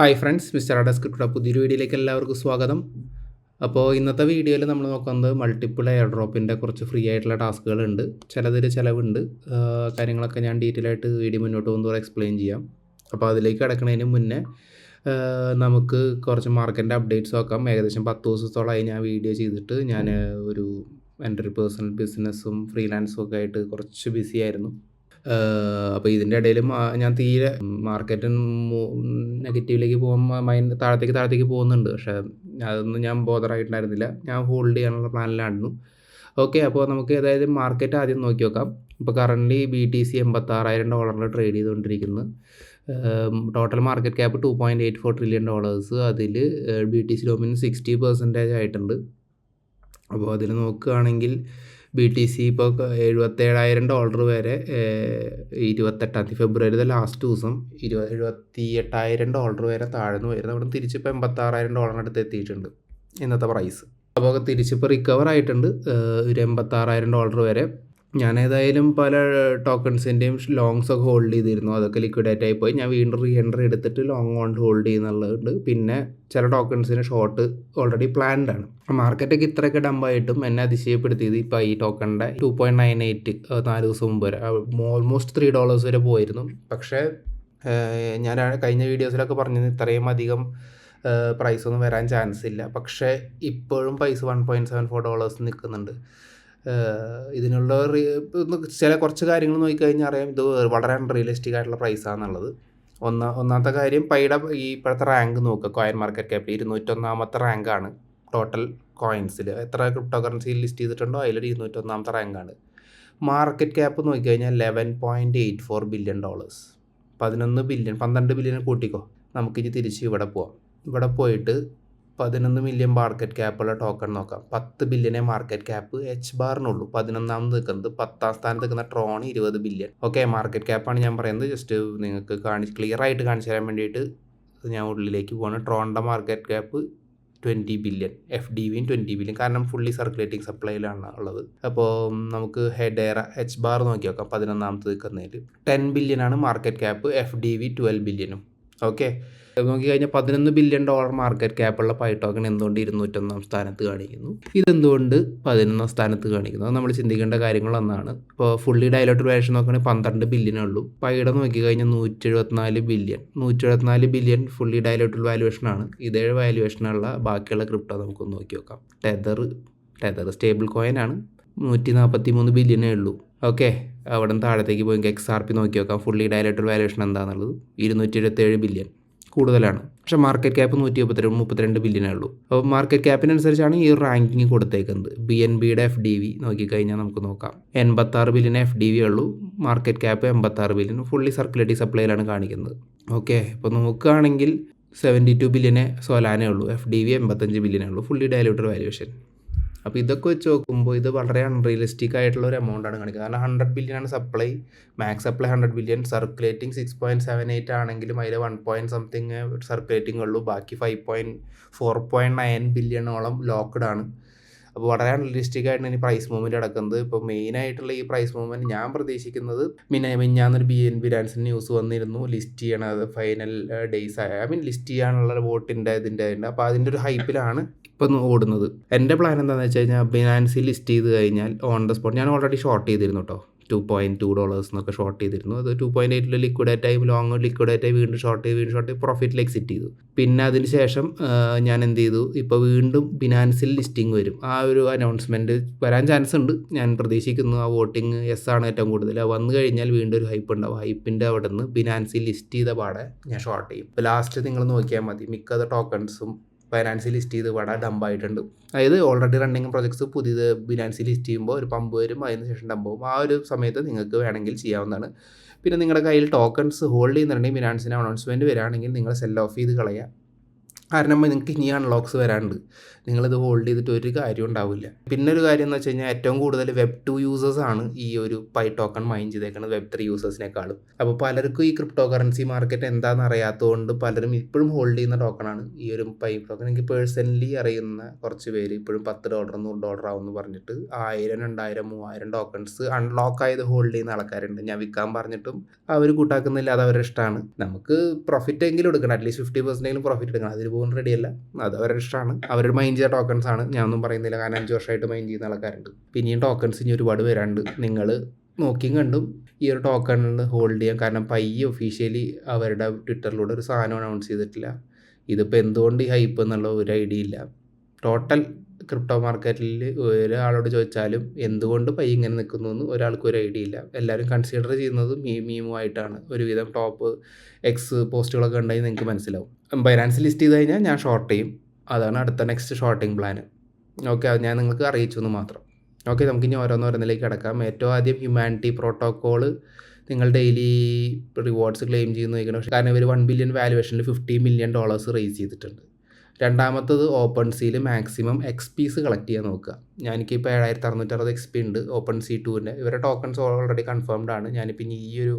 Hi friends mister അഡസ്ക്രിപ്റ്റ പുതിയൊരു വീഡിയോയിലേക്ക് എല്ലാവർക്കും സ്വാഗതം. അപ്പോൾ ഇന്നത്തെ വീഡിയോയിൽ നമ്മൾ നോക്കുന്നത് മൾട്ടിപ്പിൾ എയർ ഡ്രോപ്പിന്റെ കുറച്ച് ഫ്രീ ആയിട്ടുള്ള ടാസ്കുകളുണ്ട്. ചിലതിൽ ചിലവുണ്ട്. കാര്യങ്ങളൊക്കെ ഞാൻ ഡീറ്റെയിൽ ആയിട്ട് വീഡിയോ മുന്നോട്ട് പോകുന്നതോടെ എക്സ്പ്ലെയിൻ ചെയ്യാം. അപ്പോൾ അതിലേക്ക് കിടക്കുന്നതിന് മുന്നേ നമുക്ക് കുറച്ച് മാർക്കറ്റിന്റെ അപ്ഡേറ്റ്സ് നോക്കാം. ഏകദേശം പത്ത് ദിവസത്തോളമായി ഞാൻ വീഡിയോ ചെയ്തിട്ട് ഞാൻ ഒരു എന്റെ ഒരു പേഴ്സണൽ ബിസിനസ്സും ഫ്രീലാൻസും ഒക്കെ ആയിട്ട് കുറച്ച് ബിസി ആയിരുന്നു. അപ്പോൾ ഇതിന്റെ ഇടയിലും ഞാൻ തീരെ മാർക്കറ്റ് നെഗറ്റീവിലേക്ക് പോകാൻ മൈൻഡ് താഴത്തേക്ക് താഴത്തേക്ക് പോകുന്നുണ്ട്. പക്ഷേ അതൊന്നും ഞാൻ ബോധറായിട്ടുണ്ടായിരുന്നില്ല ഞാൻ ഹോൾഡ് ചെയ്യാനുള്ള പ്ലാനിലായിരുന്നു ഓക്കെ അപ്പോൾ നമുക്ക് അതായത് മാർക്കറ്റ് ആദ്യം നോക്കി നോക്കാം. ഇപ്പോൾ കറന്റ് ബി ടി സി എൺപത്താറായിരം ഡോളറിൽ ട്രേഡ് ചെയ്തുകൊണ്ടിരിക്കുന്നു. Total market cap two point eight four trillion dollars അതിൽ ബി ടി സി ഡോമിന് സിക്സ്റ്റി പെർസെന്റേജ് ആയിട്ടുണ്ട്. അപ്പോൾ അതിൽ നോക്കുകയാണെങ്കിൽ ബി ടി സി ഇപ്പോൾ എഴുപത്തേഴായിരം ഡോളർ വരെ ഇരുപത്തെട്ടാം തീയതി ഫെബ്രുവരിയുടെ ലാസ്റ്റ് ദിവസം ഇരുപ എഴുപത്തി എട്ടായിരം ഡോളർ വരെ താഴ്ന്നു വരുന്നത് അവിടെ തിരിച്ചിപ്പോൾ എൺപത്താറായിരം ഡോളറിനടുത്ത് എത്തിയിട്ടുണ്ട് ഇന്നത്തെ പ്രൈസ് അപ്പോൾ തിരിച്ചിപ്പോൾ റിക്കവർ ആയിട്ടുണ്ട്. ഒരു എൺപത്താറായിരം ഡോളർ വരെ ഞാൻ ഏതായാലും പല ടോക്കൺസിന്റെയും ലോങ്സ് ഒക്കെ ഹോൾഡ് ചെയ്തിരുന്നു. അതൊക്കെ ലിക്വിഡേറ്റ് ആയി പോയി. ഞാൻ വീണ്ടും റീ എൻട്രി എടുത്തിട്ട് ലോങ് കൊണ്ട് ഹോൾഡ് ചെയ്യുന്നുള്ളതുണ്ട്. പിന്നെ ചില ടോക്കൺസിന് ഷോർട്ട് ഓൾറെഡി പ്ലാൻഡ് ആണ്. മാർക്കറ്റൊക്കെ ഇത്രയൊക്കെ ഡമ്പായിട്ടും എന്നെ അതിശയപ്പെടുത്തിയത് ഇപ്പോൾ ഈ ടോക്കണിന്റെ ടു പോയിന്റ് നയൻ എയ്റ്റ് നാല് ദിവസം മുമ്പ് വരെ. ഓൾമോസ്റ്റ് ത്രീ ഡോളേഴ്സ് വരെ പോയിരുന്നു. പക്ഷേ ഞാൻ കഴിഞ്ഞ വീഡിയോസിലൊക്കെ പറഞ്ഞത് ഇത്രയും അധികം പ്രൈസ് ഒന്നും വരാൻ ചാൻസ് ഇല്ല. പക്ഷേ ഇപ്പോഴും പൈസ one point seven four dollars നിൽക്കുന്നുണ്ട് ഇതിനുള്ള ചില കുറച്ച് കാര്യങ്ങൾ നോക്കിക്കഴിഞ്ഞാൽ അറിയാം ഇത് വളരെ അൺറിയലിസ്റ്റിക് ആയിട്ടുള്ള പ്രൈസാണെന്നുള്ളത് ഒന്നാ ഒന്നാമത്തെ കാര്യം പൈയുടെ ഈ ഇപ്പോഴത്തെ റാങ്ക് നോക്കുക കോയിൻ മാർക്കറ്റ് ക്യാപ്പ് ഇരുന്നൂറ്റൊന്നാമത്തെ റാങ്കാണ് ടോട്ടൽ കോയിൻസിൽ എത്ര ക്രിപ്റ്റോ കറൻസിയിൽ ലിസ്റ്റ് ചെയ്തിട്ടുണ്ടോ അതിലൊരു ഇരുന്നൂറ്റൊന്നാമത്തെ റാങ്കാണ് മാർക്കറ്റ് ക്യാപ്പ് നോക്കിക്കഴിഞ്ഞാൽ eleven point eight four billion dollars പതിനൊന്ന് ബില്യൺ പന്ത്രണ്ട് ബില്യൺ കൂട്ടിക്കോ. നമുക്കിനി തിരിച്ച് ഇവിടെ പോവാം. ഇവിടെ പോയിട്ട് പതിനൊന്ന് മില്യൺ മാർക്കറ്റ് ക്യാപ്പുള്ള ടോക്കൺ നോക്കാം. പത്ത് ബില്യനെ മാർക്കറ്റ് ക്യാപ്പ് എച്ച് ബാറിനുള്ളൂ പതിനൊന്നാമത് നിൽക്കുന്നത്. പത്താം സ്ഥാനത്ത് നിൽക്കുന്ന ട്രോൺ ഇരുപത് ബില്യൺ ഓക്കെ മാർക്കറ്റ് ക്യാപ്പാണ് ഞാൻ പറയുന്നത്. ജസ്റ്റ് നിങ്ങൾക്ക് കാണിച്ച് ക്ലിയർ ആയിട്ട് കാണിച്ചു തരാൻ വേണ്ടിയിട്ട് ഞാൻ ഉള്ളിലേക്ക് പോകണം ട്രോണിന്റെ market cap twenty billion F D വിയും ട്വന്റി ബില്യൺ കാരണം ഫുള്ളി സർക്കുലേറ്റിംഗ് സപ്ലൈയിലാണ് ഉള്ളത്. അപ്പോൾ നമുക്ക് ഹെഡേറ എച്ച് ബാർ നോക്കി നോക്കാം. പതിനൊന്നാമത്തെ നിൽക്കുന്നതിൽ. ടെൻ ബില്യൺ ആണ് market cap F D V twelve ബില്യനും okay നോക്കി കഴിഞ്ഞാൽ പതിനൊന്ന് ബില്യൺ ഡോളർ മാർക്കറ്റ് ക്യാപ്പുള്ള പൈ ടോക്കൺ എന്തുകൊണ്ട് ഇരുന്നൂറ്റൊന്നാം സ്ഥാനത്ത് കാണിക്കുന്നു ഇതെന്തുകൊണ്ട് പതിനൊന്നാം സ്ഥാനത്ത് കാണിക്കുന്നു അത് നമ്മൾ ചിന്തിക്കേണ്ട കാര്യങ്ങൾ കാര്യങ്ങളൊന്നാണ് ഇപ്പോൾ ഫുള്ളി ഡയലോട്ട് വാല്യൂഷൻ നോക്കുകയാണെങ്കിൽ പന്ത്രണ്ട് ബില്യനേ ഉള്ളൂ പൈയുടെ നോക്കി കഴിഞ്ഞാൽ നൂറ്റി എഴുപത്തിനാല് ബില്യൺ നൂറ്റി എഴുപത്തിനാല് ബില്യൺ ഫുള്ളി ഡയലോട്ട് വാല്യുവേഷനാണ് ഇതേ വാല്യുവേഷനുള്ള ബാക്കിയുള്ള ക്രിപ്റ്റോ നമുക്കൊന്ന് നോക്കി നോക്കാം ടെതർ ടെതർ സ്റ്റേബിൾ കോയിനാണ് നൂറ്റി നാൽപ്പത്തി മൂന്ന് ബില്യനേ ഉള്ളൂ ഓക്കെ അവിടെ നിന്ന് താഴത്തേക്ക് പോയി എക്സ് ആർ പി നോക്കി നോക്കാം ഫുള്ളി ഡയലോട്ട് വാല്യുവേഷൻ എന്താണെന്നുള്ളത് ഇരുന്നൂറ്റി എഴുപത്തേഴ് ബില്യൺ കൂടുതലാണ്. പക്ഷെ മാർക്കറ്റ് ക്യാപ്പ് നൂറ്റി മുപ്പത്തിരണ്ട് മുപ്പത്തിരണ്ട് ബില്യനേ ഉള്ളൂ. അപ്പോൾ മാർക്കറ്റ് ക്യാപ്പിനനുസരിച്ചാണ് ഈ റാങ്കിങ് കൊടുത്തേക്കുന്നത്. ബി എൻ ബിയുടെ എഫ് ഡി വി നോക്കിക്കഴിഞ്ഞാൽ നമുക്ക് നോക്കാം. എൺപത്താറ് ബില്യൻ എഫ് ഡി വി ഉള്ളൂ. മാർക്കറ്റ് ക്യാപ്പ് എൺപത്താറ് ബില്യൻ ഫുള്ളി സർക്കുലേറ്റിംഗ് സപ്ലൈയിലാണ് കാണിക്കുന്നത്. ഓക്കെ ഇപ്പോൾ നോക്കുകയാണെങ്കിൽ സെവന്റി ടു ബില്യനെ സോലാനേ ഉള്ളൂ. എഫ് ഡി വി എൺപത്തഞ്ച് ബില്യനേ ഉള്ളൂ. ഫുള്ളി ഡയലൂട്ടർ വാല്യുവേഷൻ അപ്പോൾ ഇതൊക്കെ വെച്ച് നോക്കുമ്പോൾ ഇത് വളരെ അൺറിയലിസ്റ്റിക് ആയിട്ടുള്ള ഒരു എമൗണ്ട് ആണ് കാണിക്കുന്നത്. കാരണം ഹൺഡ്രഡ് ബില്യൺ ആണ് supply max supply hundred billion circulating six point seven eight ആണെങ്കിലും അതിൽ വൺ പോയിന്റ് സംതിങ് സർക്കുലേറ്റിംഗ് ഉള്ളൂ. ബാക്കി five point four point nine ബില്യണോളം locked ആണ്. അപ്പോൾ വളരെ അൺറിയലിസ്റ്റിക് ആയിട്ടാണ് ഇനി പ്രൈസ് മൂവ്മെന്റ് നടക്കുന്നത്. ഇപ്പോൾ മെയിൻ ആയിട്ടുള്ള ഈ പ്രൈസ് മൂവ്മെന്റ് ഞാൻ പ്രതീക്ഷിക്കുന്നത് മിന മിഞ്ഞാന്നൊരു ബി എൻ ബി ഡാൻസിന് ന്യൂസ് വന്നിരുന്നു. ലിസ്റ്റ് ചെയ്യണത് ഫൈനൽ ഡേയ്സ് ആയ ഐ മീൻ ലിസ്റ്റ് ചെയ്യാനുള്ള വോട്ടിന്റെ ഇതിന്റെ അപ്പോൾ അതിന്റെ ഒരു ഹൈപ്പിലാണ് ഇപ്പം ഓടുന്നത്. എന്റെ പ്ലാൻ എന്താണെന്ന് വെച്ച് കഴിഞ്ഞാൽ ബിനാൻസിൽ ലിസ്റ്റ് ചെയ്ത് കഴിഞ്ഞാൽ ഓൺ ദ സ്പോട്ട് ഞാൻ ഓൾറെഡി ഷോർട്ട് ചെയ്തിരുന്നു കേട്ടോ ടു പോയിന്റ് ടു ഡോളേഴ്സ് എന്നൊക്കെ ഷോർട്ട് ചെയ്തിരുന്നു. അത് ടു പോയിന്റ് എയ്റ്റിൽ ലിക്വിഡേറ്റ് ആയി ലോങ് ലിക്വിഡേറ്റ് ആയി വീണ്ടും ഷോർട്ട് ചെയ്ത് വീണ്ടും ഷോർട്ട് ചെയ്ത് പ്രോഫിറ്റിൽ എക്സിറ്റ് ചെയ്തു. പിന്നെ അതിന് ശേഷം ഞാൻ എന്ത് ചെയ്തു? ഇപ്പോൾ വീണ്ടും ബിനാൻസിൽ ലിസ്റ്റിംഗ് വരും. ആ ഒരു അനൗൺസ്മെന്റ് വരാൻ ചാൻസ് ഉണ്ട്. ഞാൻ പ്രതീക്ഷിക്കുന്നു ആ വോട്ടിംഗ് എസ് ആണ് ഏറ്റവും കൂടുതൽ. വന്നു കഴിഞ്ഞാൽ വീണ്ടും ഒരു ഹൈപ്പ് ഉണ്ടാവും. ഹൈപ്പിന്റെ അവിടെ നിന്ന് ബിനാൻസിൽ ലിസ്റ്റ് ചെയ്ത പാടെ ഞാൻ ഷോർട്ട് ചെയ്യും. ഇപ്പോൾ ലാസ്റ്റ് നിങ്ങൾ നോക്കിയാൽ മതി. മിക്ക ടോക്കൺസും ബിനാൻസിൽ ലിസ്റ്റ് ചെയ്ത് ഇവിടെ ഡമ്പായിട്ടുണ്ട് അതായത് ഓൾറെഡി റണ്ണിങ് പ്രൊജക്ട്സ് പുതിയത് ബിനാൻസിൽ ലിസ്റ്റ് ചെയ്യുമ്പോൾ ഒരു പമ്പ് വരും അതിന് ശേഷം ഡമ്പാവും ആ ഒരു സമയത്ത് നിങ്ങൾക്ക് വേണമെങ്കിൽ ചെയ്യാവുന്നതാണ്. പിന്നെ നിങ്ങളുടെ കയ്യിൽ ടോക്കൺസ് ഹോൾഡ് ചെയ്യുന്നുണ്ടെങ്കിൽ ബിനാൻസിന് അനൗൺസ്മെന്റ് വരികയാണെങ്കിൽ നിങ്ങൾ സെൽ ഓഫ് ചെയ്ത് കളയുക. കാരണം നിങ്ങൾക്ക് ഇനി അൺലോക്സ് വരാണ്ട് നിങ്ങളിത് ഹോൾഡ് ചെയ്തിട്ട് ഒരു കാര്യം ഉണ്ടാവില്ല. പിന്നെ ഒരു കാര്യം എന്ന് വെച്ച് കഴിഞ്ഞാൽ ഏറ്റവും കൂടുതൽ വെബ് ടു യൂസേഴ്സ് ആണ് ഈ ഒരു പൈ ടോക്കൺ മൈൻ ചെയ്തേക്കുന്നത് വെബ് ത്രീ യൂസേഴ്സിനേക്കാളും അപ്പോൾ പലർക്കും ഈ ക്രിപ്റ്റോ കറൻസി മാർക്കറ്റ് എന്താണെന്ന് അറിയാത്തതുകൊണ്ട് പലരും ഇപ്പോഴും ഹോൾഡ് ചെയ്യുന്ന ടോക്കണാണ് ഈ ഒരു പൈ ടോക്കൺ എനിക്ക് പേഴ്സണലി അറിയുന്ന കുറച്ച് പേര് ഇപ്പോഴും പത്ത് ഡോളർ നൂറ് ഡോളർ ആവുമെന്ന് പറഞ്ഞിട്ട് ആയിരം രണ്ടായിരം മൂവായിരം ടോക്കൺസ് അൺലോക്ക് ആയത് ഹോൾഡ് ചെയ്യുന്ന ആൾക്കാരുണ്ട്. ഞാൻ വിൽക്കാൻ പറഞ്ഞിട്ടും അവർ കൂട്ടാക്കുന്നില്ല അത് അവരുടെ ഇഷ്ടമാണ് നമുക്ക് പ്രോഫിറ്റ് എങ്കിലും എടുക്കണം അറ്റ്ലീസ്റ്റ് ഫിഫ്റ്റി പെർസെന്റെങ്കിലും പ്രോഫിറ്റ് എടുക്കണം. അതിന് പോകുന്ന റെഡിയല്ല അത് അവരുടെ ഇഷ്ടമാണ്. അവരുടെ മൈൻഡ് ചെയ്ത ടോക്കൺസ് ആണ്. ഞാനൊന്നും പറയുന്നില്ല. കാരണം അഞ്ച് വർഷമായിട്ട് മൈൻഡ് ചെയ്യുന്ന ആൾക്കാരുണ്ട്. പിന്നെയും ടോക്കൺസ് ഇനി ഒരുപാട് വരാണ്ട് നിങ്ങൾ നോക്കിയും കണ്ടും ഈ ഒരു ടോക്കണിൽ ഹോൾഡ് ചെയ്യാം കാരണം പയ്യെ ഒഫീഷ്യലി അവരുടെ ട്വിറ്ററിലൂടെ ഒരു സാധനം അനൗൺസ് ചെയ്തിട്ടില്ല. ഇതിപ്പോൾ എന്തുകൊണ്ട് ഈ ഹൈപ്പ് എന്നുള്ള ഒരു ഐഡിയ ഇല്ല. ടോട്ടൽ ക്രിപ്റ്റോ മാർക്കറ്റിൽ ഒരാളോട് ചോദിച്ചാലും എന്തുകൊണ്ട് പൈ ഇങ്ങനെ നിൽക്കുന്നു എന്ന് ഒരാൾക്കും ഒരു ഐഡിയ ഇല്ല. എല്ലാവരും കൺസിഡർ ചെയ്യുന്നത് മീ മീമുമായിട്ടാണ്. ഒരുവിധം ടോപ്പ് എക്സ് പോസ്റ്റുകളൊക്കെ ഉണ്ടെങ്കിൽ നിങ്ങൾക്ക് മനസ്സിലാവും. ബൈനാൻസ് ലിസ്റ്റ് ചെയ്ത് കഴിഞ്ഞാൽ ഞാൻ ഷോർട്ട് ചെയ്യും. അതാണ് അടുത്ത നെക്സ്റ്റ് ഷോർട്ടിംഗ് പ്ലാൻ ഓക്കെ അത് ഞാൻ നിങ്ങൾക്ക് അറിയിച്ചു എന്ന് മാത്രം. ഓക്കെ നമുക്ക് ഇനി ഓരോന്നോരോന്നിലേക്ക് കിടക്കാം. ഏറ്റവും ആദ്യം ഹ്യൂമാനിറ്റി പ്രോട്ടോക്കോൾ നിങ്ങൾ ഡെയിലി റിവാർഡ്സ് ക്ലെയിം ചെയ്യുന്നു കാരണം ഇവർ വൺ ബില്യൺ വാലുവേഷനിൽ ഫിഫ്റ്റി മില്യൺ ഡോളേഴ്സ് റേസ് ചെയ്തിട്ടുണ്ട്. രണ്ടാമത്തത് ഓപ്പൺ സിയിൽ മാക്സിമം എക്സ് പീസ് കളക്ട് ചെയ്യാൻ നോക്കുക. ഞാനിപ്പോൾ ഏഴായിരത്തി അറുന്നൂറ്ററുപത് എക്സ് പി ഉണ്ട് ഓപ്പൺ സി ടുവിന്റെ ഇവരുടെ ടോക്കൺസ് ഓൾറെഡി കൺഫേംഡ് ആണ്. ഞാനിപ്പോൾ ഇനി ഈ ഒരു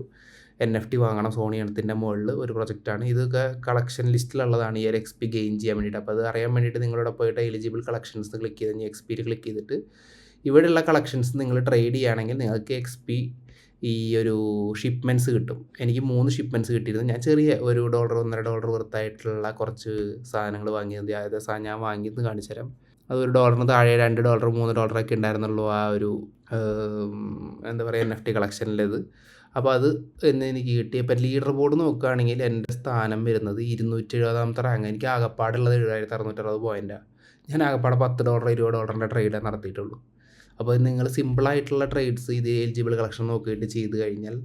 എൻ എഫ് ടി വാങ്ങണം സോണി എണ്ണത്തിന്റെ മുകളിൽ ഒരു പ്രൊജക്റ്റാണ് ഇതൊക്കെ കളക്ഷൻ ലിസ്റ്റിലുള്ളതാണ് ഈ ഒരു എക്സ് പി ഗെയിൻ ചെയ്യാൻ വേണ്ടിയിട്ട്. അപ്പോൾ അത് അറിയാൻ വേണ്ടിയിട്ട് നിങ്ങളോട് പോയിട്ട് എലിജിബിൾ കളക്ഷൻസ് ക്ലിക്ക് ചെയ്ത് എക്സ് പി ക്ലിക്ക് ചെയ്തിട്ട് ഇവിടെയുള്ള കളക്ഷൻസ് നിങ്ങൾ ട്രേഡ് ചെയ്യുകയാണെങ്കിൽ നിങ്ങൾക്ക് എക്സ് പി ഈ ഒരു ഷിപ്മെന്റ്സ് കിട്ടും. എനിക്ക് മൂന്ന് ഷിപ്മെന്റ്സ് കിട്ടിയിരുന്നു. ഞാൻ ചെറിയ ഒരു ഡോളർ ഒന്നര ഡോളർ വർത്തായിട്ടുള്ള കുറച്ച് സാധനങ്ങൾ വാങ്ങിയത്. അതായത് ഞാൻ വാങ്ങിയത് കാണിച്ചു തരാം അത് ഒരു ഡോളറിന് താഴെ രണ്ട് ഡോളർ മൂന്ന് ഡോളറൊക്കെ ഉണ്ടായിരുന്നുള്ളൂ ആ ഒരു എന്താ പറയുക എൻ എഫ് ടി കളക്ഷനിലേത് അപ്പോൾ അത് എന്ന് എനിക്ക് കിട്ടി. അപ്പം ലീഡർ ബോർഡ് നോക്കുകയാണെങ്കിൽ എന്റെ സ്ഥാനം വരുന്നത് ഇരുന്നൂറ്റി എഴുപതാമത്തെ റാങ്ക് എനിക്ക് ആകപ്പാടുള്ളത് ഏഴായിരത്തി അറുന്നൂറ്ററുപത് പോയിന്റാണ് ഞാൻ ആകപ്പാടെ പത്ത് ഡോളർ ഇരുപത് ഡോളറിന്റെ ട്രേഡേ നടത്തിയിട്ടുള്ളൂ. അപ്പോൾ നിങ്ങൾ സിമ്പിളായിട്ടുള്ള ട്രേഡ്സ് ഇത് എലിജിബിൾ കളക്ഷൻ നോക്കിയിട്ട് ചെയ്ത് കഴിഞ്ഞാൽ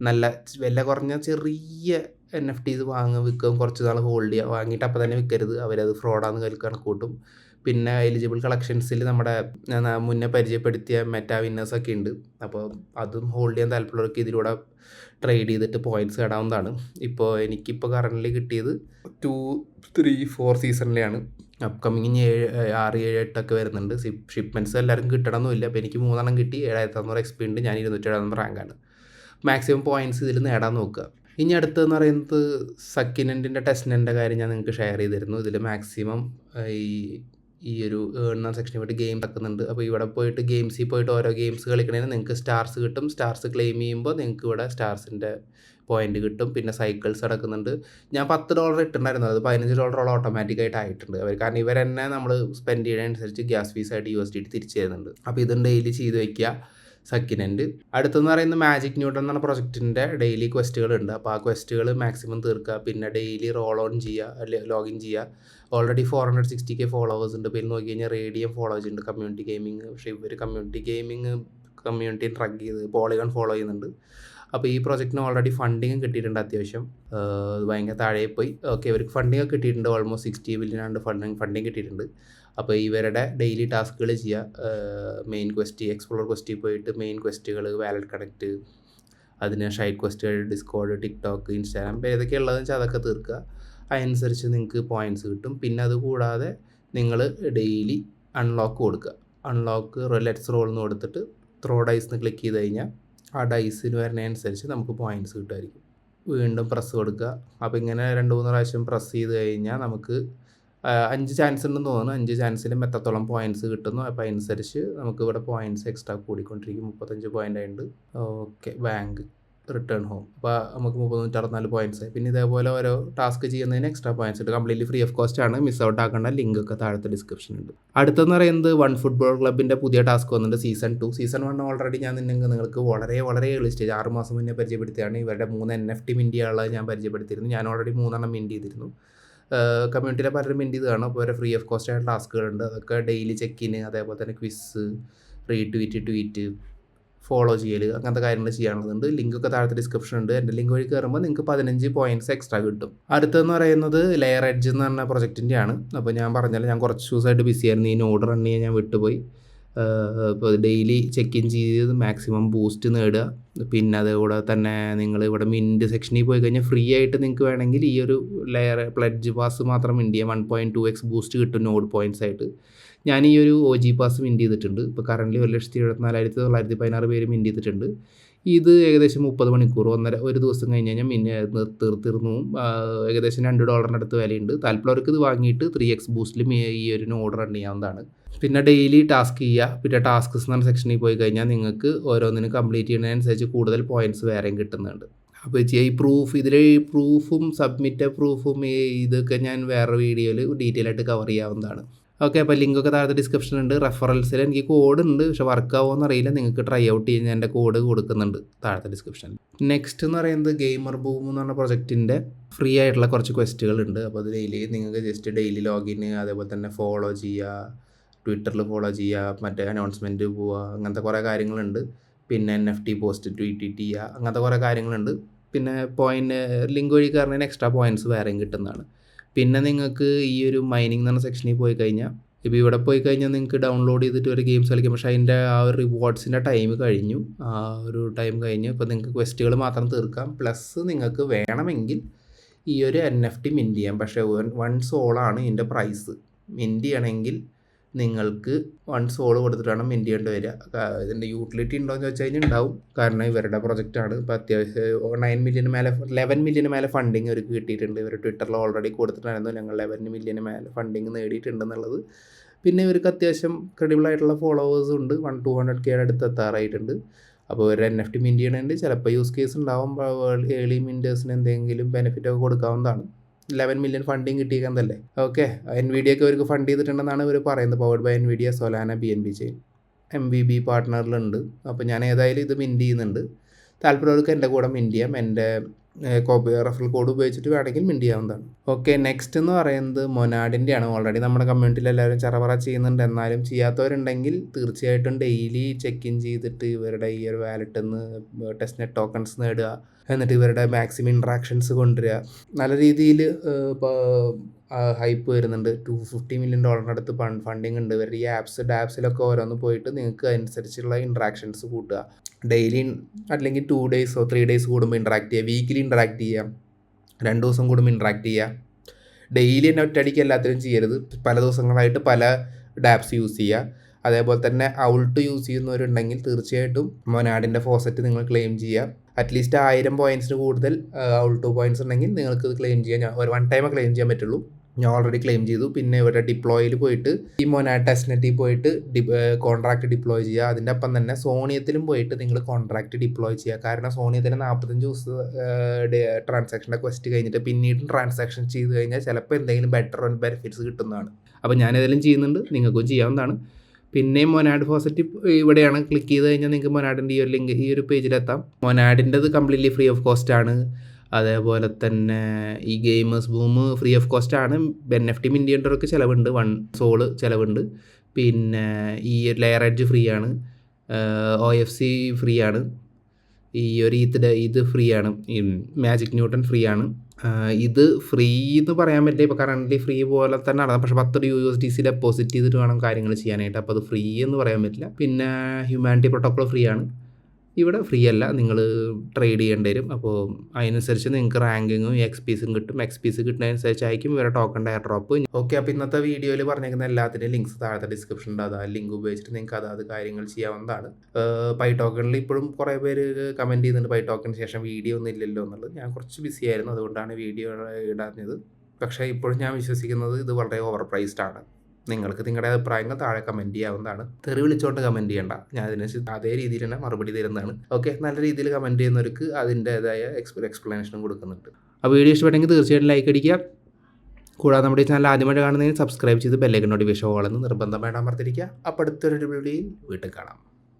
നല്ല വില കുറഞ്ഞ ചെറിയ എൻ എഫ് ടീസ് വാങ്ങുക വിൽക്കുകയും കുറച്ച് നാൾ ഹോൾഡ് ചെയ്യുക വാങ്ങിയിട്ട് അപ്പോൾ തന്നെ വിൽക്കരുത്. അവരത് ഫ്രോഡാന്ന് കണക്ക് കണക്കൂട്ടും പിന്നെ എലിജിബിൾ കളക്ഷൻസിൽ നമ്മുടെ മുന്നേ പരിചയപ്പെടുത്തിയ മെറ്റാ വിന്നേഴ്സൊക്കെ ഉണ്ട് അപ്പോൾ അതും ഹോൾഡ് ചെയ്യാൻ താല്പര്യമുള്ളവർക്ക് ഇതിലൂടെ ട്രേഡ് ചെയ്തിട്ട് പോയിന്റ്സ് നേടാവുന്നതാണ്. ഇപ്പോൾ എനിക്കിപ്പോൾ കറന്റ് കിട്ടിയത് ടു ത്രീ ഫോർ സീസണിലെയാണ് അപ്കമ്മിങ് ഏഴ് ആറ് ഏഴ് എട്ടൊക്കെ വരുന്നുണ്ട്. ഷിപ്മെന്റ്സ് എല്ലാവർക്കും കിട്ടണമെന്നില്ല. അപ്പോൾ എനിക്ക് മൂന്നെണ്ണം കിട്ടി. ഏഴായിരത്തി അറുന്നൂറ് എക്സ്പി ഉണ്ട്. ഞാൻ ഇരുന്നൂറ്റി എഴുപത് റാങ്കാണ് മാക്സിമം പോയിന്റ്സ് ഇതിൽ നേടാൻ നോക്കുക. ഇനി അടുത്തെന്ന് പറയുന്നത് സക്കിനന്റിന്റെ ടെസ്റ്റിനന്റെ കാര്യം ഞാൻ നിങ്ങൾക്ക് ഷെയർ ചെയ്തിരുന്നു ഇതിൽ മാക്സിമം ഈ ഈ ഒരു ഏർണ സെക്ഷനിൽ പോയിട്ട് ഗെയിം ആക്കുന്നുണ്ട് അപ്പോൾ ഇവിടെ പോയിട്ട് ഗെയിംസിൽ പോയിട്ട് ഓരോ ഗെയിംസ് കളിക്കണേന് നിങ്ങൾക്ക് സ്റ്റാർസ് കിട്ടും. സ്റ്റാർസ് ക്ലെയിം ചെയ്യുമ്പോൾ നിങ്ങൾക്ക് ഇവിടെ സ്റ്റാർസിന്റെ പോയിന്റ് കിട്ടും. പിന്നെ സൈക്കിൾസ് അടക്കുന്നുണ്ട് ഞാൻ പത്ത് ഡോളർ ഇട്ടിട്ടുണ്ടായിരുന്നു. അത് പതിനഞ്ച് ഡോളറോളം ഓട്ടോമാറ്റിക്കായിട്ട് ആയിട്ടുണ്ട്. അവർ കാരണം ഇവർ തന്നെ നമ്മൾ സ്പെൻഡ് ചെയ്യുന്നതനുസരിച്ച് ഗ്യാസ് ഫീസ് ആയിട്ട് യു എസ് ഡി തിരിച്ചു തരുന്നുണ്ട്. അപ്പോൾ ഇതും ഡെയിലി ചെയ്ത് വയ്ക്കുക സക്കിനന്റ് അടുത്തെന്ന് പറയുന്നത് മാജിക് ന്യൂട്ടൺ എന്ന പ്രൊജക്റ്റിന്റെ ഡെയിലി ക്വസ്റ്റുകളുണ്ട് അപ്പോൾ ആ ക്വസ്റ്റുകൾ മാക്സിമം തീർക്കുക പിന്നെ ഡെയിലി റോൾ ഓൺ ചെയ്യുക ലോഗിൻ ചെയ്യുക already four hundred sixty K followers ഉണ്ട്. പിന്നെ നോക്കി കഴിഞ്ഞാൽ റേഡിയം ഫോളോവേഴ്സ് ഉണ്ട് കമ്മ്യൂണിറ്റി ഗെയിമിങ് പക്ഷേ ഇവർ കമ്മ്യൂണിറ്റി ഗെയിമിങ് കമ്മ്യൂണിറ്റി ട്രക്ക് ചെയ്ത് പോളിഗൺ ഫോളോ ചെയ്യുന്നുണ്ട്. അപ്പോൾ ഈ പ്രോജക്റ്റിന് ഓൾറെഡി ഫണ്ടിങ് കിട്ടിയിട്ടുണ്ട് അത്യാവശ്യം. ഭയങ്കര താഴെ പോയി. ഓക്കെ ഇവർക്ക് ഫണ്ടിങ് കിട്ടിയിട്ടുണ്ട്. Almost sixty billion and funding funding കിട്ടിയിട്ടുണ്ട്. അപ്പോൾ ഇവരുടെ ഡെയിലി ടാസ്കുകൾ ചെയ്യുക മെയിൻ ക്വസ്റ്റ് എക്സ്പ്ലോർ ക്വസ്റ്റിൽ പോയിട്ട് മെയിൻ ക്വസ്റ്റുകൾ വാലറ്റ് കണക്ട് അതിന് ഷൈറ്റ് ക്വസ്റ്റുകൾ ഡിസ്കോഡ് ടിക്ടോക്ക് ഇൻസ്റ്റാഗ്രാം ഏതൊക്കെ ഉള്ളതെന്ന് വെച്ചാൽ അതൊക്കെ തീർക്കുക അതനുസരിച്ച് നിങ്ങൾക്ക് പോയിന്റ്സ് കിട്ടും. പിന്നെ അതുകൂടാതെ നിങ്ങൾ ഡെയിലി അൺലോക്ക് കൊടുക്കുക. അൺലോക്ക് റൊലറ്റ്സ് റോൾ എന്ന് കൊടുത്തിട്ട് ത്രോ ഡൈസ് എന്ന് ക്ലിക്ക് ചെയ്ത് കഴിഞ്ഞാൽ ആ ഡൈസിന് വരുന്നതനുസരിച്ച് നമുക്ക് പോയിന്റ്സ് കിട്ടുമായിരിക്കും. വീണ്ടും പ്രസ് കൊടുക്കുക. അപ്പോൾ ഇങ്ങനെ രണ്ട് മൂന്ന് പ്രാവശ്യം പ്രസ് ചെയ്ത് കഴിഞ്ഞാൽ നമുക്ക് അഞ്ച് ചാൻസ് ഉണ്ടെന്ന് തോന്നുന്നു. അഞ്ച് ചാൻസിലും എത്രത്തോളം പോയിന്റ്സ് കിട്ടുന്നു. അപ്പോൾ അതനുസരിച്ച് നമുക്ക് ഇവിടെ പോയിന്റ്സ് എക്സ്ട്രാ കൂടിക്കൊണ്ടിരിക്കും. മുപ്പത്തഞ്ച് പോയിന്റ് ആയിട്ടുണ്ട്. ഓക്കെ ബാങ്ക് റിട്ടേൺ ഹോം അപ്പോൾ നമുക്ക് മുപ്പത് അറുപത്തിനാല് പോയിന്റ്സ് പിന്നെ ഇതേപോലെ ഓരോ ടാസ്ക് ചെയ്യുന്നതിന് എക്സ്ട്രാ പോയിന്റ്സ് ഉണ്ട്. കംപ്ലീറ്റ്ലി ഫ്രീ ഓഫ് കോസ്റ്റ് ആണ്. മിസ് ഔട്ട് ആക്കേണ്ട. ലിങ്ക് ഒക്കെ താഴത്തെ ഡിസ്ക്രിപ്ഷൻ ഉണ്ട്. അടുത്തെന്ന് പറയുന്നത് വൺ ഫുട്ബോൾ ക്ലബിന്റെ പുതിയ ടാസ്ക് വന്നിട്ടുണ്ട് season two season one already ഞാൻ നിങ്ങൾക്ക് നിങ്ങൾക്ക് വളരെ വളരെ ഏർലി സ്റ്റേജ് ആറ് മാസം മുന്നേ പരിചയപ്പെടുത്തിയാണ്. ഇവരുടെ മൂന്ന് എൻ എഫ് ടി മിൻഡിയുള്ളത് ഞാൻ പരിചയപ്പെടുത്തിയിരുന്നു. ഞാൻ ഓൾറെഡി മൂന്നെണ്ണം മിൻഡ് ചെയ്തിരുന്നു. കമ്മ്യൂണിറ്റിയിലെ പലരും മിൻഡ് ചെയ്ത് കാണും അപ്പോൾ അവരെ ഫ്രീ ഓഫ് കോസ്റ്റ് ആയ ടാസ്കുകളുണ്ട് അതൊക്കെ ഡെയിലി ചെക്കിന് അതേപോലെ തന്നെ ക്വിസ് റീട്വീറ്റ് ട്വീറ്റ് ഫോളോ ചെയ്യൽ അങ്ങനത്തെ കാര്യങ്ങൾ ചെയ്യാനുള്ളതുണ്ട്. ലിങ്കൊക്കെ താഴത്തെ ഡിസ്ക്രിപ്ഷൻ ഉണ്ട്. എന്റെ ലിങ്ക് വഴി കയറുമ്പോൾ നിങ്ങൾക്ക് പതിനഞ്ച് പോയിന്റ്സ് എക്സ്ട്രാ കിട്ടും. അടുത്തെന്ന് പറയുന്നത് ലെയർ എഡ്ജ് എന്ന് പറഞ്ഞ പ്രൊജക്റ്റിന്റെ ആണ് അപ്പോൾ ഞാൻ പറഞ്ഞാൽ ഞാൻ കുറച്ച് ദിവസമായിട്ട് ബിസിയായിരുന്നു ഈ നോഡ് റൺ ചെയ്യാൻ ഞാൻ വിട്ടുപോയി. ഇപ്പോൾ ഡെയിലി ചെക്ക് ഇൻ ചെയ്ത് മാക്സിമം ബൂസ്റ്റ് നേടുക. പിന്നെ അതുകൂടെ തന്നെ നിങ്ങൾ ഇവിടെ മിന്റ് സെക്ഷനിൽ പോയി കഴിഞ്ഞാൽ ഫ്രീ ആയിട്ട് നിങ്ങൾക്ക് വേണമെങ്കിൽ ഈ ഒരു ലെയർ പ്ലഡ്ജ് പാസ് മാത്രം മിന്റ് ചെയ്യാം. One point two x boost കിട്ടും നോഡ് പോയിന്റ്സ് ആയിട്ട്. ഞാൻ ഈ ഒരു ഒ ജി പാസ് മിന്റ് ചെയ്തിട്ടുണ്ട്. ഇപ്പോൾ കറന്റ്ലി ഒരു ലക്ഷത്തി എഴുപത്തിനാലായിരത്തി തൊള്ളായിരത്തി പതിനാറ് പേര് മിന്റ് ചെയ്തിട്ടുണ്ട്. ഇത് ഏകദേശം മുപ്പത് മണിക്കൂർ ഒന്നര ഒരു ദിവസം കഴിഞ്ഞ് കഴിഞ്ഞാൽ മിന്നെ തീർന്നു. ഏകദേശം രണ്ട് ഡോളറിന്റെ അടുത്ത് വിലയുണ്ട്. താല്പര്യവർക്ക് ഇത് വാങ്ങിയിട്ട് ത്രീ എക്സ് ബൂസ്റ്റിലും ഈ ഒരു നോഡ് റൺ ചെയ്യാവുന്നതാണ്. പിന്നെ ഡെയിലി ടാസ്ക് ചെയ്യുക. പിന്നെ ടാസ്ക്സ് എന്ന് പറഞ്ഞ സെക്ഷനിൽ പോയി കഴിഞ്ഞാൽ നിങ്ങൾക്ക് ഓരോന്നിനും കംപ്ലീറ്റ് ചെയ്യുന്നതിനനുസരിച്ച് കൂടുതൽ പോയിന്റ്സ് വേറെയും കിട്ടുന്നുണ്ട്. അപ്പോൾ ഈ പ്രൂഫ് ഇതിൽ പ്രൂഫും സബ്മിറ്റ് പ്രൂഫും ഇതൊക്കെ ഞാൻ വേറെ വീഡിയോയിൽ ഡീറ്റെയിൽ ആയിട്ട് കവർ ചെയ്യാവുന്നതാണ്. ഓക്കെ അപ്പോൾ ലിങ്കൊക്കെ താഴത്തെ ഡിസ്ക്രിപ്ഷൻ ഉണ്ട് റെഫറൻസിൽ എനിക്ക് കോഡ് ഉണ്ട് പക്ഷെ വർക്ക് ആവുമോ എന്നറിയില്ല നിങ്ങൾക്ക് ട്രൈ ഔട്ട് ചെയ്യാൻ എന്റെ കോഡ് കൊടുക്കുന്നുണ്ട് താഴത്തെ ഡിസ്ക്രിപ്ഷനിൽ നെക്സ്റ്റ് എന്ന് പറയുന്നത് ഗെയിമർ ബൂം എന്ന് പറഞ്ഞ പ്രൊജക്റ്റിന്റെ ഫ്രീ ആയിട്ടുള്ള കുറച്ച് ക്വസ്റ്റുകൾ ഉണ്ട്. അപ്പോൾ അത് ഡെയിലി നിങ്ങൾക്ക് ജസ്റ്റ് ഡെയിലി ലോഗിൻ അതേപോലെ തന്നെ ഫോളോ ചെയ്യുക ട്വിറ്ററിൽ ഫോളോ ചെയ്യുക മറ്റേ അനൗൺസ്മെന്റ് പോവുക അങ്ങനത്തെ കുറേ കാര്യങ്ങളുണ്ട്. പിന്നെ N F T post tweet ചെയ്യുക അങ്ങനത്തെ കുറേ കാര്യങ്ങളുണ്ട്. പിന്നെ പോയിന്റ് ലിങ്ക് വഴി കയറുന്നതിന് എക്സ്ട്രാ പോയിന്റ്സ് വേറെയും കിട്ടുന്നതാണ്. പിന്നെ നിങ്ങൾക്ക് ഈ ഒരു മൈനിങ് എന്ന് പറഞ്ഞ സെക്ഷനിൽ പോയി കഴിഞ്ഞാൽ ഇപ്പോൾ ഇവിടെ പോയി കഴിഞ്ഞാൽ നിങ്ങൾക്ക് ഡൗൺലോഡ് ചെയ്തിട്ട് ഒരു ഗെയിംസ് കളിക്കാം. പക്ഷേ അതിന്റെ ആ ഒരു റിവാർഡ്സിന്റെ ടൈം കഴിഞ്ഞു. ആ ഒരു ടൈം കഴിഞ്ഞു ഇപ്പോൾ നിങ്ങൾക്ക് ക്വസ്റ്റുകൾ മാത്രം തീർക്കാം. പ്ലസ് നിങ്ങൾക്ക് വേണമെങ്കിൽ ഈ ഒരു എൻ എഫ് ടി മിന്റ് ചെയ്യാം. പക്ഷേ വൺ സോളാണ് ഇതിന്റെ പ്രൈസ് മിന്റ് ചെയ്യണമെങ്കിൽ നിങ്ങൾക്ക് വൺ സോൾ കൊടുത്തിട്ട് വേണം മിന്റ് ചെയ്യേണ്ടി വരിക ഇതിന്റെ യൂട്ടിലിറ്റി ഉണ്ടോ എന്ന് ചോദിച്ചാൽ ഉണ്ടാവും കാരണം ഇവരുടെ പ്രൊജക്റ്റാണ് ഇപ്പോൾ അത്യാവശ്യം നയൻ മില്യന് മേലെ ലെവൻ മില്യന് മേലെ ഫണ്ടിങ് അവർക്ക് കിട്ടിയിട്ടുണ്ട്. ഇവർ ട്വിറ്ററിൽ ഓൾറെഡി കൊടുത്തിട്ടായിരുന്നു ഞങ്ങൾ ലെവൻ മില്യന് മേലെ ഫണ്ടിങ് നേടിയിട്ടുണ്ടെന്നുള്ളത് പിന്നെ ഇവർക്ക് അത്യാവശ്യം ക്രെഡിബിൾ ആയിട്ടുള്ള ഫോളോവേഴ്സ് ഉണ്ട്. വൺ ടു ഹൺഡ്രഡ് കെ അടുത്ത് എത്താറായിട്ടുണ്ട്. അപ്പോൾ ഒരു എൻ എഫ് ടി മിന്റ് ചെയ്യണമെങ്കിൽ ചിലപ്പോൾ യൂസ് കേസ് ഉണ്ടാവും ഏർലി മിന്റേഴ്സിന് എന്തെങ്കിലും ബെനിഫിറ്റ് ഒക്കെ കൊടുക്കാവുന്നതാണ്. ലെവൻ മില്യൺ ഫണ്ടിങ് കിട്ടിയിരിക്കുന്നതല്ലേ? ഓക്കെ എൻ വി ഡി ഒക്കെ അവർക്ക് ഫണ്ട് ചെയ്തിട്ടുണ്ടെന്നാണ് ഇവർ പറയുന്നത്. Powered by N V D Solana B N B chain M V B പാർട്ട്ണറിലുണ്ട് അപ്പോൾ ഞാൻ ഏതായാലും ഇത് മിന്റ് ചെയ്യുന്നുണ്ട്. താല്പര്യമുള്ളവർക്ക് എന്റെ കൂടെ മിന്റ് ചെയ്യാം. എന്റെ കോപ്പി റഫറൽ കോഡ് ഉപയോഗിച്ചിട്ട് വേണമെങ്കിൽ മിന്റ് ചെയ്യാവുന്നതാണ്. ഓക്കെ നെക്സ്റ്റ് എന്ന് പറയുന്നത് മൊനാഡിന്റെ ആണ്. ഓൾറെഡി നമ്മുടെ കമ്മ്യൂണിറ്റിയിൽ എല്ലാവരും ചറവറ ചെയ്യുന്നുണ്ട്. എന്നാലും ചെയ്യാത്തവരുണ്ടെങ്കിൽ തീർച്ചയായിട്ടും ഡെയിലി ചെക്ക് ഇൻ ചെയ്തിട്ട് ഇവരുടെ ഈ ഒരു വാലറ്റിൽ നിന്ന് ടെസ്റ്റ് നെറ്റ് ടോക്കൺസ് നേടുക എന്നിട്ട് ഇവരുടെ മാക്സിമം ഇൻട്രാക്ഷൻസ് കൊണ്ടുവരിക. നല്ല രീതിയിൽ ഹൈപ്പ് വരുന്നുണ്ട്. ടു ഫിഫ്റ്റി മില്യൺ ഡോളറിന്റെ അടുത്ത് ഫണ്ടിങ് ഉണ്ട്. ഇവരുടെ ഈ ആപ്സ് ഡാപ്സിലൊക്കെ ഓരോന്ന് പോയിട്ട് നിങ്ങൾക്ക് അനുസരിച്ചുള്ള ഇൻട്രാക്ഷൻസ് കൂട്ടുക. ഡെയിലി അല്ലെങ്കിൽ ടു ഡേയ്സോ ത്രീ ഡേയ്സ് കൂടുമ്പോൾ ഇൻട്രാക്ട് ചെയ്യുക. വീക്കിലി ഇൻട്രാക്ട് ചെയ്യുക. രണ്ട് ദിവസം കൂടുമ്പോൾ ഇൻട്രാക്ട് ചെയ്യുക. ഡെയിലി തന്നെ ഒറ്റയടിക്ക് എല്ലാത്തിനും ചെയ്യരുത്. പല ദിവസങ്ങളായിട്ട് പല ഡാപ്സ് യൂസ് ചെയ്യുക. അതേപോലെ തന്നെ ഔൾട്ട് യൂസ് ചെയ്യുന്നവരുണ്ടെങ്കിൽ തീർച്ചയായിട്ടും മൊനാഡിന്റെ ഫോസറ്റ് നിങ്ങൾ ക്ലെയിം ചെയ്യുക. അറ്റ്ലീസ്റ്റ് ആയിരം പോയിന്റ്സിന് കൂടുതൽ ഔട്ട് ടു പോയിന്റ്സ് ഉണ്ടെങ്കിൽ നിങ്ങൾക്ക് ക്ലെയിം ചെയ്യാൻ ഒരു വൺ ടൈമേ ക്ലെയിം ചെയ്യാൻ പറ്റുള്ളൂ. ഞാൻ ഓൾറെഡി ക്ലെയിം ചെയ്തു. പിന്നെ ഇവരുടെ ഡിപ്ലോയിൽ പോയിട്ട് ഈ മൊനാ ടെസ്റ്റ്നെറ്റിൽ പോയിട്ട് കോൺട്രാക്ട് ഡിപ്ലോയ് ചെയ്യുക. അതിന്റെ ഒപ്പം തന്നെ സോണിയത്തിലും പോയിട്ട് നിങ്ങൾ കോൺട്രാക്ട് ഡിപ്ലോയ് ചെയ്യുക. കാരണം സോണിയത്തിന് നാൽപ്പത്തഞ്ച് ദിവസം ട്രാൻസാക്ഷന്റെ ക്വസ്റ്റ് കഴിഞ്ഞിട്ട് പിന്നീടും ട്രാൻസാക്ഷൻ ചെയ്ത് കഴിഞ്ഞാൽ ചിലപ്പോൾ എന്തെങ്കിലും ബെറ്റർ ബെനിഫിറ്റ്സ് കിട്ടുന്നതാണ്. അപ്പോൾ ഞാൻ ഏതെങ്കിലും ചെയ്യുന്നുണ്ട് നിങ്ങൾക്കും ചെയ്യാവുന്നതാണ്. പിന്നെയും മൊനാഡ് ഫോസറ്റ് ഇവിടെയാണ്. ക്ലിക്ക് ചെയ്ത് കഴിഞ്ഞാൽ നിങ്ങൾക്ക് മൊനാഡിന്റെ ഈ ഒരു ലിങ്ക് ഈ ഒരു പേജിലെത്താം മൊനാഡിന്റെത് കംപ്ലീറ്റ്ലി ഫ്രീ ഓഫ് കോസ്റ്റ് ആണ്. അതേപോലെ തന്നെ ഈ gamers boom free of cost ആണ്. എൻ എഫ് ടി മിന്റിയന്റെവർക്ക് ചിലവുണ്ട്. വൺ സോൾ ചിലവുണ്ട്. പിന്നെ ഈ ലെയർ എഡ്ജ് ഫ്രീ ആണ്. ഒ എഫ് സി ഫ്രീ ആണ്. ഈ ഒരു ഇത് ഇത് ഫ്രീ ആണ്. ഈ മാജിക് ന്യൂട്ടൺ ഫ്രീ ആണ്. ഇത് ഫ്രീ എന്ന് പറയാൻ പറ്റില്ല. ഇപ്പോൾ കറന്റ് ഫ്രീ പോലെ തന്നെ നടന്നത് പക്ഷേ പത്ത് U S D C deposit ചെയ്തിട്ട് വേണം കാര്യങ്ങൾ ചെയ്യാനായിട്ട്. അപ്പോൾ അത് ഫ്രീ എന്ന് പറയാൻ പറ്റില്ല. പിന്നെ ഹ്യൂമാനിറ്റി പ്രോട്ടോക്കോൾ ഫ്രീ ആണ്. ഇവിടെ ഫ്രീ അല്ല. നിങ്ങൾ ട്രേഡ് ചെയ്യേണ്ടി വരും. അപ്പോൾ അതിനനുസരിച്ച് നിങ്ങൾക്ക് റാങ്കിങ്ങും എക്സ്പീസും കിട്ടും. എക്സ്പീസ് കിട്ടുന്നതനുസരിച്ചായിരിക്കും ഇവരുടെ ടോക്കൺ എയർ ഡ്രോപ്പ് ഓക്കെ അപ്പോൾ ഇന്നത്തെ വീഡിയോയിൽ പറഞ്ഞേക്കുന്ന എല്ലാത്തിന്റെയും ലിങ്ക്സ് താഴത്തെ ഡിസ്ക്രിപ്ഷനിൽ അത്. ലിങ്ക് ഉപയോഗിച്ചിട്ട് നിങ്ങൾക്ക് അതാത് കാര്യങ്ങൾ ചെയ്യാവുന്നതാണ്. പൈ ടോക്കണിൽ ഇപ്പോഴും കുറേ പേര് കമന്റ് ചെയ്യുന്നുണ്ട്. പൈ ടോക്കണിന് ശേഷം വീഡിയോ ഒന്നും ഇല്ലല്ലോ എന്നുള്ളത്. ഞാൻ കുറച്ച് ബിസി ആയിരുന്നു. അതുകൊണ്ടാണ് വീഡിയോ ഇടാഞ്ഞത്. പക്ഷേ ഇപ്പോഴും ഞാൻ വിശ്വസിക്കുന്നത് ഇത് വളരെ ഓവർ പ്രൈസ്ഡ് ആണ്. നിങ്ങൾക്ക് നിങ്ങളുടെ അഭിപ്രായങ്ങൾ താഴെ കമന്റ് ചെയ്യാവുന്നതാണ്. തെറി വിളിച്ചോണ്ട് കമന്റ് ചെയ്യണ്ട. ഞാൻ അതിനെ അതേ രീതിയിൽ തന്നെ മറുപടി തരുന്നതാണ്. ഓക്കെ നല്ല രീതിയിൽ കമന്റ് ചെയ്യുന്നവർക്ക് അതിന്റേതായ എക്സ്പ്ല എക്സ്പ്ലനേഷനും കൊടുക്കുന്നുണ്ട്. ആ വീഡിയോ ഇഷ്ടപ്പെട്ടെങ്കിൽ തീർച്ചയായിട്ടും ലൈക്ക് അടിക്കുക. കൂടാതെ നമ്മുടെ ചാനൽ ആദ്യമായിട്ട് കാണുന്നതിന് സബ്സ്ക്രൈബ് ചെയ്ത് ബെല്ലൈക്കൻ നോട്ടിഫിക്കേഷൻ ഓളെന്ന് നിർബന്ധമായിട്ട് അമർത്തിരിക്കുക. അപ്പോൾ അടുത്തൊരു വീഡിയോയിൽ വീട്ടിൽ കാണാം.